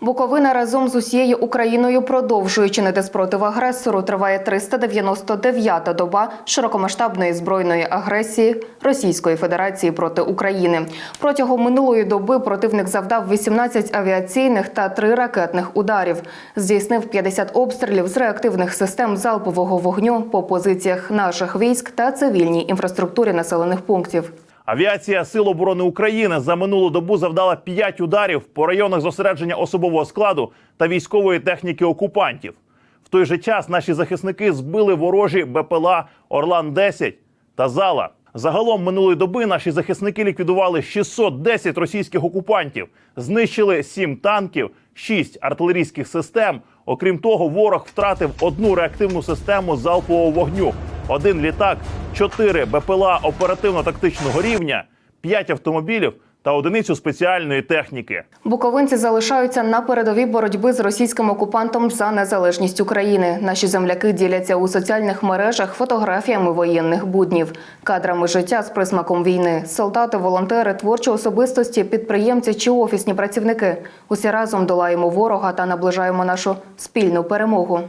Буковина разом з усією Україною продовжує чинити спротив агресору. Триває 399-та доба широкомасштабної збройної агресії Російської Федерації проти України. Протягом минулої доби противник завдав 18 авіаційних та 3 ракетних ударів. Здійснив 50 обстрілів з реактивних систем залпового вогню по позиціях наших військ та цивільній інфраструктурі населених пунктів. Авіація Сил оборони України за минулу добу завдала 5 ударів по районах зосередження особового складу та військової техніки окупантів. В той же час наші захисники збили ворожі БПЛА Орлан 10 та Зала. Загалом минулої доби наші захисники ліквідували 610 російських окупантів, знищили 7 танків, 6 артилерійських систем. Окрім того, ворог втратив одну реактивну систему залпового вогню, один літак, 4 БПЛА оперативно-тактичного рівня, 5 автомобілів та одиницю спеціальної техніки. Буковинці залишаються на передовій боротьби з російським окупантом за незалежність України. Наші земляки діляться у соціальних мережах фотографіями воєнних буднів, кадрами життя з присмаком війни. Солдати, волонтери, творчі особистості, підприємці чи офісні працівники. Усі разом долаємо ворога та наближаємо нашу спільну перемогу.